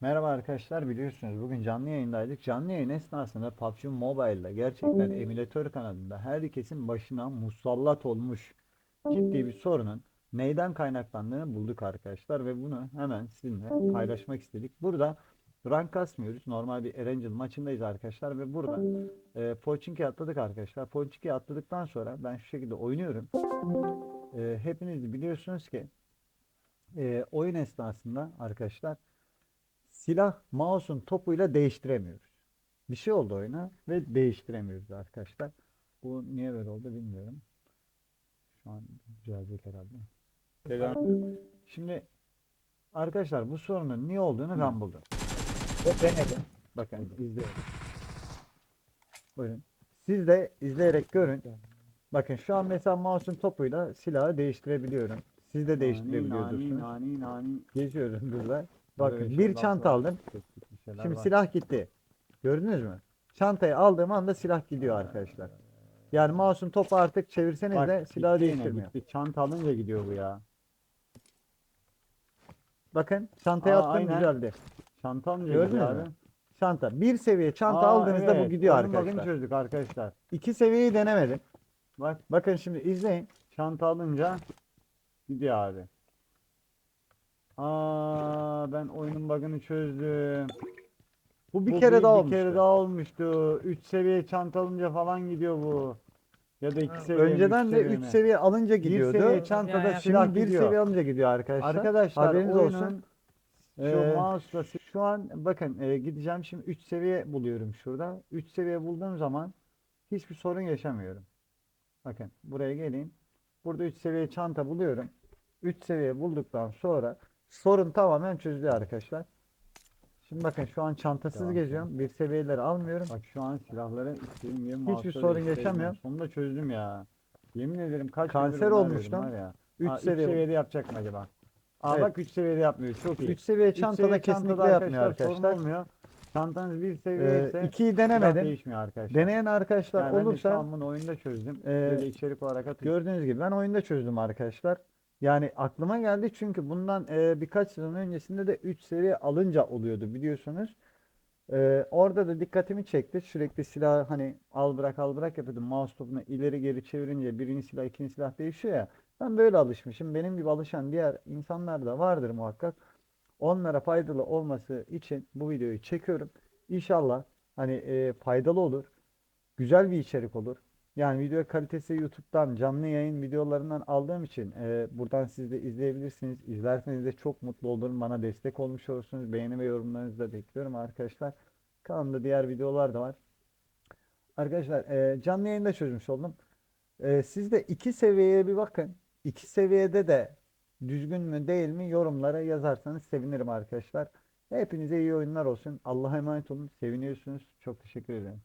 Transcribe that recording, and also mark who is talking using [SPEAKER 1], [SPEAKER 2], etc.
[SPEAKER 1] Merhaba arkadaşlar biliyorsunuz bugün canlı yayındaydık. Canlı yayın esnasında PUBG Mobile'da gerçekten emülatör kanalında herkesin başına musallat olmuş ciddi bir sorunun neyden kaynaklandığını bulduk arkadaşlar ve bunu hemen sizinle paylaşmak istedik. Burada rank kasmıyoruz. Normal bir Erangel maçındayız arkadaşlar ve burada e, Pochinki atladık arkadaşlar. Pochinki atladıktan sonra ben şu şekilde oynuyorum. E, hepiniz biliyorsunuz ki e, oyun esnasında arkadaşlar silah mouse'un topuyla değiştiremiyoruz. Bir şey oldu oyuna ve değiştiremiyoruz arkadaşlar. Bu niye böyle oldu bilmiyorum. Şu an düzelecek herhalde. Selam. Şimdi arkadaşlar bu sorunun niye olduğunu ben buldum. Denedim. Bakın izleyin. Buyurun. Siz de izleyerek görün. Bakın şu an mesela mouse'un topuyla silahı değiştirebiliyorum. Siz de değiştirebiliyorsunuz.
[SPEAKER 2] Nani nani.
[SPEAKER 1] Geziyorum burada. Bakın
[SPEAKER 2] Böyle
[SPEAKER 1] bir
[SPEAKER 2] şeyler
[SPEAKER 1] çanta
[SPEAKER 2] var.
[SPEAKER 1] aldım.
[SPEAKER 2] Teknik bir şeyler
[SPEAKER 1] Şimdi
[SPEAKER 2] var.
[SPEAKER 1] silah gitti. Gördünüz mü? Çantayı aldığım anda silah gidiyor arkadaşlar. Yani mouse'un topu artık çevirseniz
[SPEAKER 2] Bak,
[SPEAKER 1] de silahı
[SPEAKER 2] gitti yine,
[SPEAKER 1] değiştirmiyor.
[SPEAKER 2] gitti. Çanta alınca gidiyor bu ya.
[SPEAKER 1] Bakın çantaya
[SPEAKER 2] Aa,
[SPEAKER 1] attım
[SPEAKER 2] aynen.
[SPEAKER 1] güzeldi.
[SPEAKER 2] Çanta alınca
[SPEAKER 1] Gördünüz
[SPEAKER 2] gidiyor
[SPEAKER 1] mü?
[SPEAKER 2] abi.
[SPEAKER 1] Çanta. Bir seviye çanta
[SPEAKER 2] Aa,
[SPEAKER 1] aldığınızda bu
[SPEAKER 2] evet.
[SPEAKER 1] gidiyor
[SPEAKER 2] Onun bug'ını
[SPEAKER 1] arkadaşlar.
[SPEAKER 2] çözdük arkadaşlar.
[SPEAKER 1] İki seviyeyi denemedim.
[SPEAKER 2] Bak
[SPEAKER 1] Bakın şimdi izleyin.
[SPEAKER 2] çanta alınca gidiyor abi. Ben oyunun bug'ını çözdüm.
[SPEAKER 1] Bu bir
[SPEAKER 2] Bu
[SPEAKER 1] kere daha
[SPEAKER 2] bir
[SPEAKER 1] olmuştu.
[SPEAKER 2] kere daha olmuştu. 3 seviye çanta alınca falan gidiyor bu. Ya da 2 seviye
[SPEAKER 1] Önceden de
[SPEAKER 2] seviye
[SPEAKER 1] 3
[SPEAKER 2] mi?
[SPEAKER 1] seviye alınca
[SPEAKER 2] Bir
[SPEAKER 1] gidiyordu.
[SPEAKER 2] seviye çantada
[SPEAKER 3] Yani
[SPEAKER 2] silah
[SPEAKER 1] Şimdi bir
[SPEAKER 2] gidiyor.
[SPEAKER 1] seviye alınca gidiyor arkadaşlar.
[SPEAKER 2] Arkadaşlar
[SPEAKER 1] Haberiniz
[SPEAKER 2] oyunun
[SPEAKER 1] olsun.
[SPEAKER 2] şu
[SPEAKER 1] Ee,
[SPEAKER 2] mouse'la
[SPEAKER 1] Şu an bakın e, gideceğim şimdi 3 seviye buluyorum şurada. 3 seviye bulduğum zaman hiçbir sorun yaşamıyorum. Bakın buraya geleyim. Burada 3 seviye çanta buluyorum. 3 seviye bulduktan sonra sorun tamamen çözülüyor arkadaşlar. Şimdi bakın şu an çantasız
[SPEAKER 2] Tamam,
[SPEAKER 1] geziyorum. Bir seviyeleri almıyorum.
[SPEAKER 2] Bak şu an silahları istediğim gibi
[SPEAKER 1] Hiçbir
[SPEAKER 2] mouse'la
[SPEAKER 1] sorun
[SPEAKER 2] değiştirebiliyorum.
[SPEAKER 1] yaşamıyorum.
[SPEAKER 2] Sonunda çözdüm ya. Yemin ederim kaç
[SPEAKER 1] Kanser
[SPEAKER 2] gündür bunu
[SPEAKER 1] olmuştum.
[SPEAKER 2] arıyordum var ya.
[SPEAKER 1] 3
[SPEAKER 2] Aa, üç
[SPEAKER 1] seviye.
[SPEAKER 2] seviyede yapacak mı acaba? Aa
[SPEAKER 1] Evet.
[SPEAKER 2] bak 3 seviyede yapmıyor. Çok iyi.
[SPEAKER 1] 3 seviye
[SPEAKER 2] Üç
[SPEAKER 1] çantada
[SPEAKER 2] seviye
[SPEAKER 1] kesinlikle yapmıyor
[SPEAKER 2] sorun
[SPEAKER 1] arkadaşlar.
[SPEAKER 2] olmuyor. Çantanız bir seviye
[SPEAKER 1] Ee, 2'yi
[SPEAKER 2] silah
[SPEAKER 1] denemedim.
[SPEAKER 2] değişmiyor arkadaşlar.
[SPEAKER 1] Deneyen arkadaşlar
[SPEAKER 2] Yani ben de şu
[SPEAKER 1] olursa
[SPEAKER 2] an bunu oyunda çözdüm.
[SPEAKER 1] Ee,
[SPEAKER 2] Böyle içerik olarak atayım.
[SPEAKER 1] Gördüğünüz gibi ben oyunda çözdüm arkadaşlar. Yani aklıma geldi çünkü bundan e, birkaç sezon öncesinde de 3 seviye alınca oluyordu biliyorsunuz. E, orada da dikkatimi çekti. Sürekli silah hani al bırak al bırak yapıyordum. Mouse topunu ileri geri çevirince birinci silah ikinci silah değişiyor ya. Ben böyle alışmışım. Benim gibi alışan diğer insanlar da vardır muhakkak. Onlara faydalı olması için bu videoyu çekiyorum. İnşallah hani e, faydalı olur. Güzel bir içerik olur. Yani video kalitesi YouTube'dan canlı yayın videolarından aldığım için e, buradan siz de izleyebilirsiniz. İzlerseniz de çok mutlu olurum. Bana destek olmuş olursunuz. Beğeni ve yorumlarınızı da bekliyorum arkadaşlar. Kanalımda diğer videolar da var. Arkadaşlar e, canlı yayında çözmüş oldum. E, siz de iki seviyeye bir bakın. İki seviyede de düzgün mü değil mi yorumlara yazarsanız sevinirim arkadaşlar. Hepinize iyi oyunlar olsun. Allah'a emanet olun. Seviniyorsunuz. Çok teşekkür ederim.